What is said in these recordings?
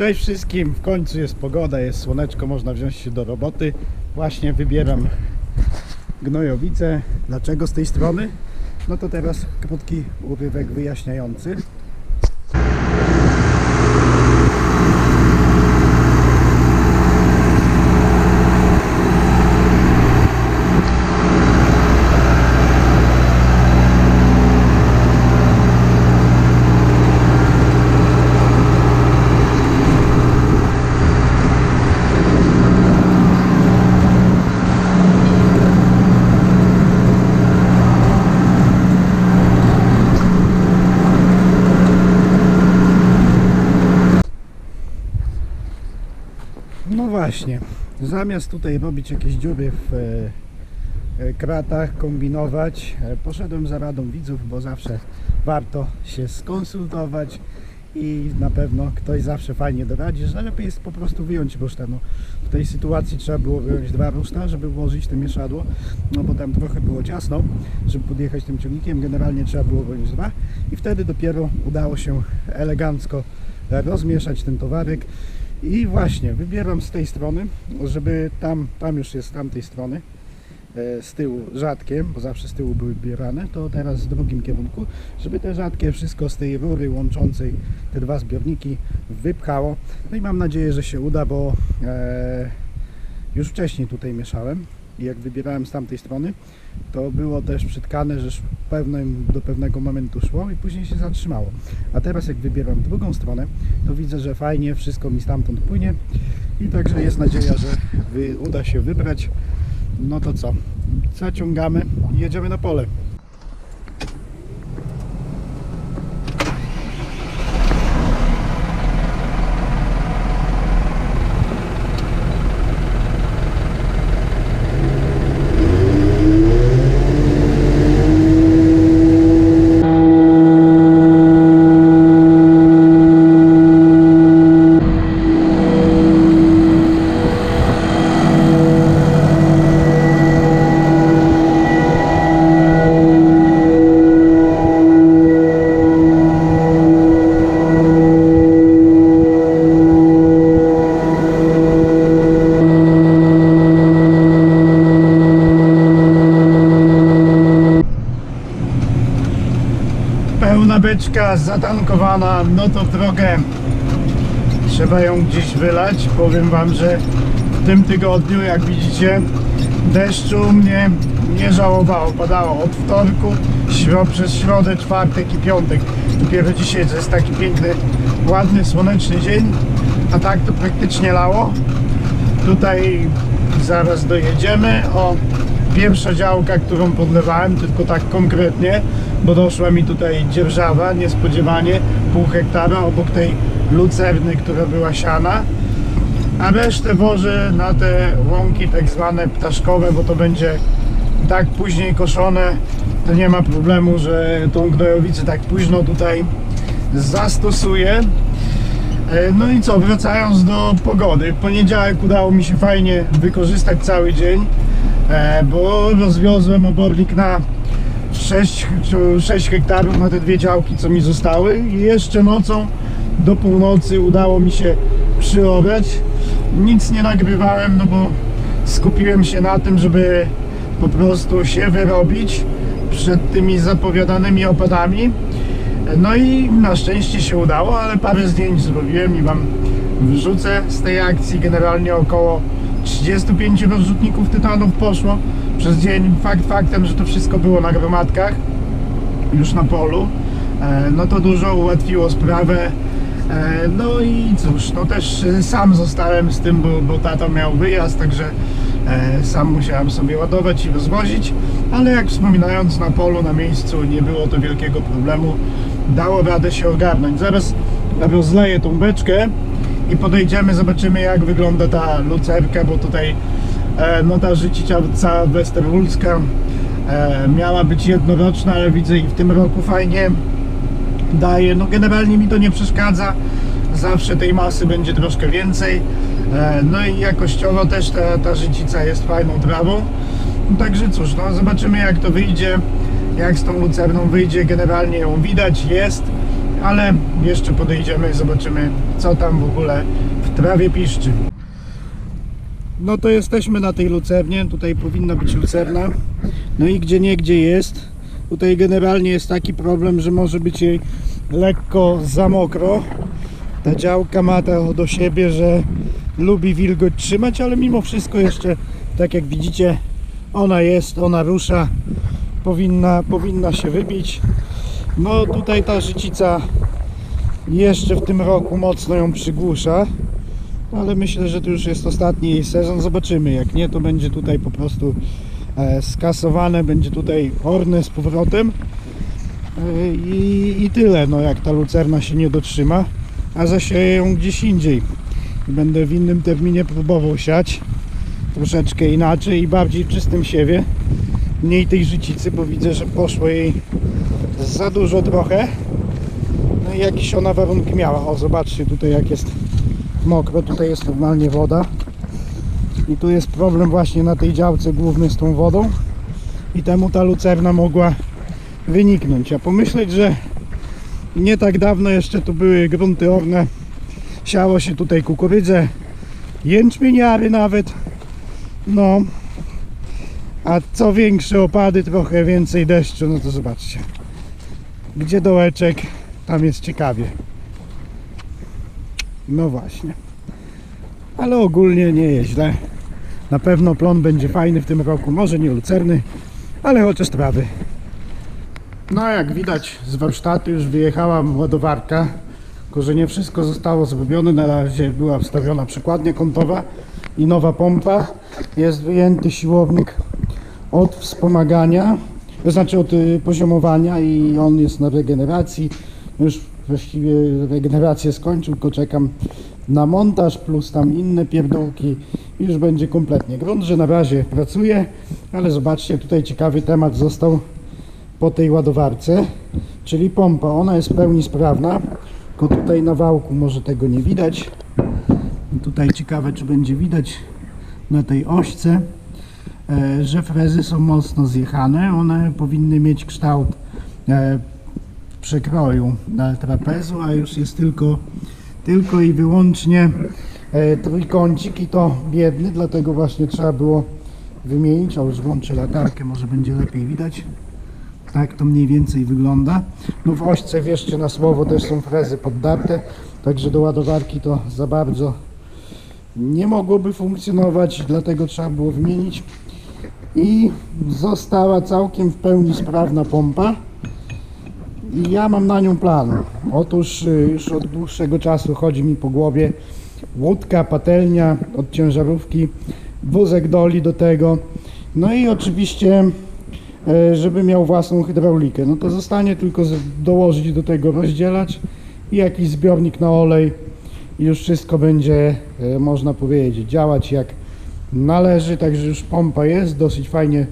Cześć wszystkim, w końcu jest pogoda, jest słoneczko, można wziąć się do roboty. Właśnie wybieram gnojowice. Dlaczego z tej strony? No to teraz krótki urywek wyjaśniający. No właśnie, zamiast tutaj robić jakieś dziury w e, e, kratach, kombinować, e, poszedłem za radą widzów, bo zawsze warto się skonsultować i na pewno ktoś zawsze fajnie doradzi, że lepiej jest po prostu wyjąć rusztę. No, w tej sytuacji trzeba było wyjąć dwa ruszta, żeby włożyć to mieszadło, no bo tam trochę było ciasno, żeby podjechać tym ciągnikiem, generalnie trzeba było wyjąć dwa i wtedy dopiero udało się elegancko rozmieszać ten towarek. I właśnie wybieram z tej strony, żeby tam, tam już jest z tamtej strony, e, z tyłu rzadkiem, bo zawsze z tyłu były wybierane, to teraz z drugim kierunku, żeby te rzadkie wszystko z tej rury łączącej te dwa zbiorniki wypchało. No i mam nadzieję, że się uda, bo e, już wcześniej tutaj mieszałem i jak wybierałem z tamtej strony, to było też przytkane, że pewnym, do pewnego momentu szło i później się zatrzymało. A teraz jak wybieram drugą stronę, to widzę, że fajnie wszystko mi stamtąd płynie i także jest nadzieja, że wy, uda się wybrać. No to co? Zaciągamy i jedziemy na pole. Beczka zatankowana, no to drogę trzeba ją gdzieś wylać. Powiem Wam, że w tym tygodniu, jak widzicie, deszczu mnie nie żałowało. Padało od wtorku, przez środę, czwartek i piątek. Dopiero dzisiaj to jest taki piękny, ładny, słoneczny dzień, a tak to praktycznie lało. Tutaj zaraz dojedziemy. O, pierwsza działka, którą podlewałem, tylko tak konkretnie, bo doszła mi tutaj dzierżawa, niespodziewanie, pół hektara obok tej lucerny, która była siana. A resztę wożę na te łąki tak zwane ptaszkowe, bo to będzie tak później koszone, to nie ma problemu, że tą gnojowicę tak późno tutaj zastosuję. E, No i co, wracając do pogody. W poniedziałek udało mi się fajnie wykorzystać cały dzień, e, bo rozwiozłem obornik na 6, 6 hektarów na te dwie działki, co mi zostały i jeszcze nocą do północy udało mi się przyobrać. Nic nie nagrywałem, no bo skupiłem się na tym, żeby po prostu się wyrobić przed tymi zapowiadanymi opadami. No i na szczęście się udało, ale parę zdjęć zrobiłem i Wam wrzucę z tej akcji. Generalnie około 35 rozrzutników tytanów poszło przez dzień. Fakt faktem, że to wszystko było na gromadkach, już na polu. E, No to dużo ułatwiło sprawę. E, No i cóż, no też e, sam zostałem z tym, bo, bo tato miał wyjazd, także sam musiałem sobie ładować i rozwozić, ale jak wspominając na polu, na miejscu nie było to wielkiego problemu, dało radę się ogarnąć. Zaraz rozleję tą beczkę i podejdziemy, zobaczymy jak wygląda ta lucerka, bo tutaj no ta życica westerwulska e, miała być jednoroczna, ale widzę i w tym roku fajnie daje. No generalnie mi to nie przeszkadza. Zawsze tej masy będzie troszkę więcej. E, No i jakościowo też ta, ta życica jest fajną trawą. No Także cóż, no zobaczymy jak to wyjdzie. Jak z tą lucerną wyjdzie, generalnie ją widać, jest. ale jeszcze podejdziemy, zobaczymy co tam w ogóle w trawie piszczy. No to jesteśmy na tej lucernie, tutaj powinna być lucerna. No i gdzie nie gdzie jest. Tutaj generalnie jest taki problem, że może być jej lekko za mokro. Ta działka ma to do siebie, że lubi wilgoć trzymać, ale mimo wszystko jeszcze, tak jak widzicie, ona jest, ona rusza, powinna, powinna się wybić. No tutaj ta życica jeszcze w tym roku mocno ją przygłusza, ale myślę, że to już jest ostatni sezon. Zobaczymy, jak nie, to będzie tutaj po prostu e, skasowane, będzie tutaj orne z powrotem. E, I, I tyle, no jak ta lucerna się nie dotrzyma, a zasieję ją gdzieś indziej. Będę w innym terminie próbował siać, troszeczkę inaczej i bardziej w czystym siewie. Mniej tej życicy, bo widzę, że poszło jej za dużo trochę. No i jakieś ona warunki miała. O, zobaczcie tutaj jak jest mokro, tutaj jest normalnie woda. I tu jest problem właśnie na tej działce głównej z tą wodą. I temu ta lucerna mogła wyniknąć. A pomyśleć, że nie tak dawno jeszcze tu były grunty orne. Siało się tutaj kukurydzę, jęczmieniary nawet. No, a co większe opady, trochę więcej deszczu, no to zobaczcie. Gdzie dołeczek, tam jest ciekawie. No właśnie. Ale ogólnie nie jest źle. Na pewno plon będzie fajny w tym roku. Może nie lucerny, ale chociaż trawy. No jak widać z warsztatu już wyjechała ładowarka. Tylko, że nie wszystko zostało zrobione. Na razie była wstawiona przekładnia kątowa i nowa pompa. Jest wyjęty siłownik od wspomagania, to znaczy od y, poziomowania i on jest na regeneracji. Już właściwie regenerację skończył, tylko czekam na montaż plus tam inne pierdółki już będzie kompletnie. Grunt, że na razie pracuje, ale zobaczcie, tutaj ciekawy temat został po tej ładowarce, czyli pompa. Ona jest w pełni sprawna, tylko tutaj na wałku może tego nie widać. Tutaj ciekawe, czy będzie widać na tej ośce e, że frezy są mocno zjechane. One powinny mieć kształt e, przekroju na trapezu, a już jest tylko, tylko i wyłącznie e, trójkącik i to biedny, dlatego właśnie trzeba było wymienić. O, już włączę latarkę, może będzie lepiej widać. Tak to mniej więcej wygląda. No w ośce, wierzcie na słowo, też są frezy poddarte, także do ładowarki to za bardzo nie mogłoby funkcjonować, dlatego trzeba było wymienić i została całkiem w pełni sprawna pompa i ja mam na nią plan. Otóż y, już od dłuższego czasu chodzi mi po głowie łódka, patelnia od ciężarówki, wózek doli do tego, no i oczywiście e, żeby miał własną hydraulikę. No to zostanie tylko dołożyć do tego rozdzielacz i jakiś zbiornik na olej i już wszystko będzie, e, można powiedzieć, działać jak należy, także już pompa jest dosyć fajnie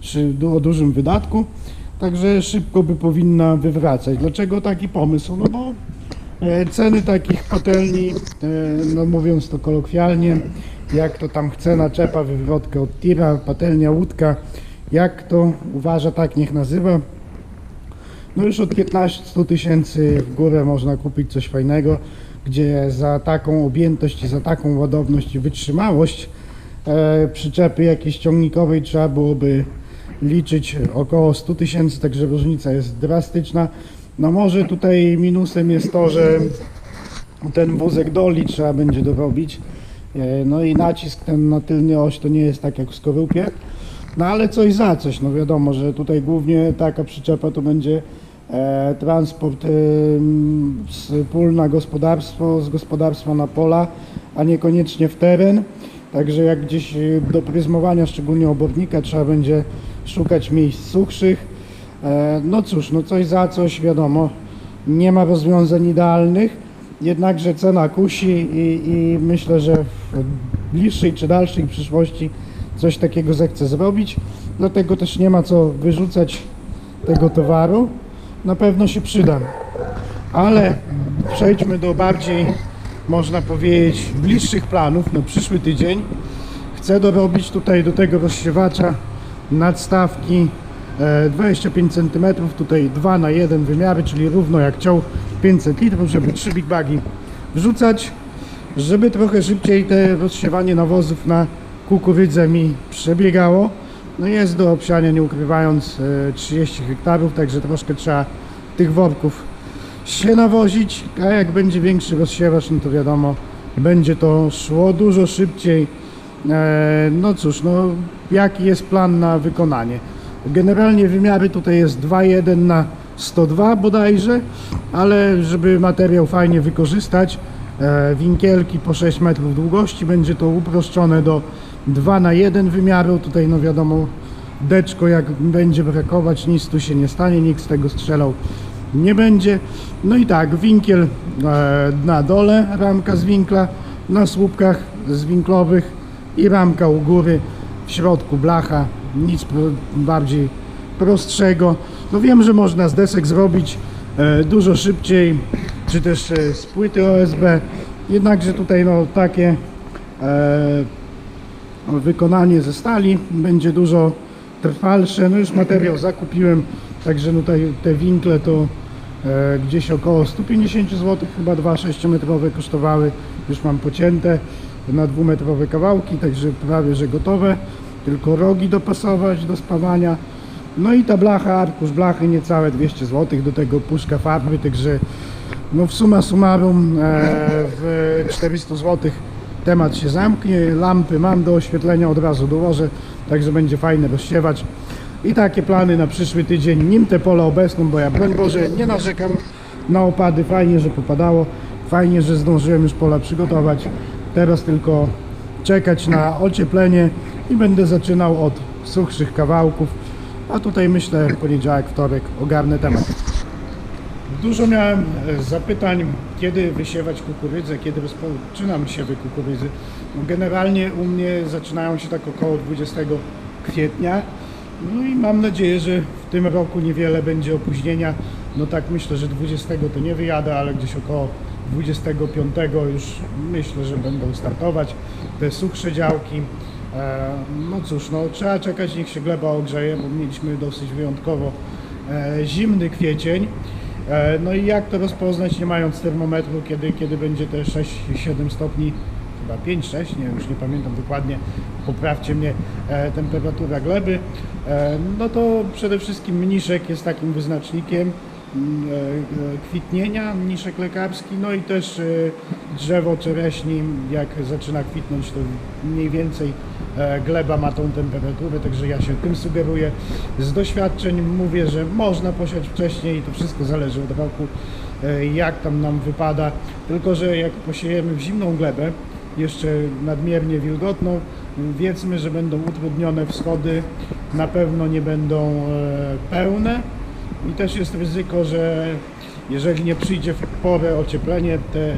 przy dużym wydatku, także szybko by powinna wywracać. Dlaczego taki pomysł? No bo e, ceny takich patelni, e, no mówiąc to kolokwialnie, jak to tam chce naczepa, wywrotkę od tira, patelnia, łódka, jak to uważa, tak niech nazywa. No już od 15 tysięcy w górę można kupić coś fajnego, gdzie za taką objętość i za taką ładowność i wytrzymałość e, przyczepy jakiejś ciągnikowej trzeba byłoby liczyć około 100 tysięcy, także różnica jest drastyczna. No może tutaj minusem jest to, że ten wózek doli trzeba będzie dorobić. E, No i nacisk ten na tylny oś to nie jest tak jak w skorupie. No ale coś za coś, no wiadomo, że tutaj głównie taka przyczepa to będzie e, transport em, z pól na gospodarstwo, z gospodarstwa na pola, a niekoniecznie w teren. Także jak gdzieś e, do pryzmowania, szczególnie obornika, trzeba będzie szukać miejsc suchszych. E, no cóż, no coś za coś, wiadomo, nie ma rozwiązań idealnych, jednakże cena kusi i, i myślę, że w bliższej czy dalszej przyszłości coś takiego zechcę zrobić. Dlatego też nie ma co wyrzucać tego towaru. Na pewno się przyda. Ale przejdźmy do bardziej, można powiedzieć, bliższych planów na przyszły tydzień. Chcę dorobić tutaj do tego rozsiewacza nadstawki e, 25 cm, tutaj 2 na 1 wymiary, czyli równo jak ciął 500 litrów, żeby trzy big bagi wrzucać, żeby trochę szybciej te rozsiewanie nawozów na kukurydzę mi przebiegało. No jest do obsiania, nie ukrywając, e, 30 hektarów, także troszkę trzeba tych worków się nawozić, a jak będzie większy rozsiewacz, no to wiadomo, będzie to szło dużo szybciej. E, No cóż, no jaki jest plan na wykonanie? Generalnie wymiary tutaj jest 2,1 na 102 bodajże, ale żeby materiał fajnie wykorzystać, e, winkielki po 6 metrów długości, będzie to uproszczone do 2 na 1 wymiaru. Tutaj no wiadomo, deczko jak będzie brakować, nic tu się nie stanie, nikt z tego strzelał nie będzie. No i tak, winkiel e, na dole, ramka z winkla, na słupkach z winklowych i ramka u góry, w środku blacha, nic bardziej prostszego. No wiem, że można z desek zrobić e, dużo szybciej, czy też e, z płyty OSB, jednakże tutaj no takie e, wykonanie ze stali będzie dużo trwalsze. No już materiał zakupiłem, także tutaj te winkle to gdzieś około 150 zł, chyba dwa 6-metrowe kosztowały. Już mam pocięte na dwumetrowe kawałki, także prawie że gotowe. Tylko rogi dopasować do spawania. No i ta blacha, arkusz blachy niecałe 200 zł, do tego puszka farby, także no w summa summarum e, w 400 zł temat się zamknie. Lampy mam do oświetlenia, od razu dołożę, także będzie fajne rozsiewać. I takie plany na przyszły tydzień, nim te pole obecną, bo ja broń Boże nie narzekam na opady, fajnie, że popadało, fajnie, że zdążyłem już pola przygotować. Teraz tylko czekać na ocieplenie i będę zaczynał od suchszych kawałków, a tutaj myślę poniedziałek, wtorek ogarnę temat. Dużo miałem e, zapytań, kiedy wysiewać kukurydzę, kiedy rozpoczynam siewy kukurydzy. No generalnie u mnie zaczynają się tak około 20 kwietnia. No i mam nadzieję, że w tym roku niewiele będzie opóźnienia. No tak myślę, że 20 to nie wyjadę, ale gdzieś około 25 już myślę, że będą startować te suchsze działki. E, No cóż, no trzeba czekać, niech się gleba ogrzeje, bo mieliśmy dosyć wyjątkowo e, zimny kwiecień. E, No i jak to rozpoznać, nie mając termometru, kiedy, kiedy będzie te 6-7 stopni, chyba 5-6, nie wiem, już nie pamiętam dokładnie, poprawcie mnie, temperatura gleby, no to przede wszystkim mniszek jest takim wyznacznikiem kwitnienia, mniszek lekarski, no i też e, drzewo czereśni, jak zaczyna kwitnąć, to mniej więcej e, gleba ma tą temperaturę, także ja się tym sugeruję. Z doświadczeń mówię, że można posiać wcześniej to wszystko zależy od roku, e, jak tam nam wypada, tylko że jak posiejemy w zimną glebę, jeszcze nadmiernie wilgotną, wiedzmy, że będą utrudnione wschody, na pewno nie będą e, pełne i też jest ryzyko, że jeżeli nie przyjdzie w porę ocieplenie, te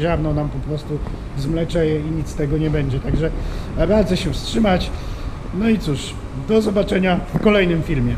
ziarno nam po prostu zmleczeje i nic z tego nie będzie. Także radzę się wstrzymać. No i cóż, do zobaczenia w kolejnym filmie.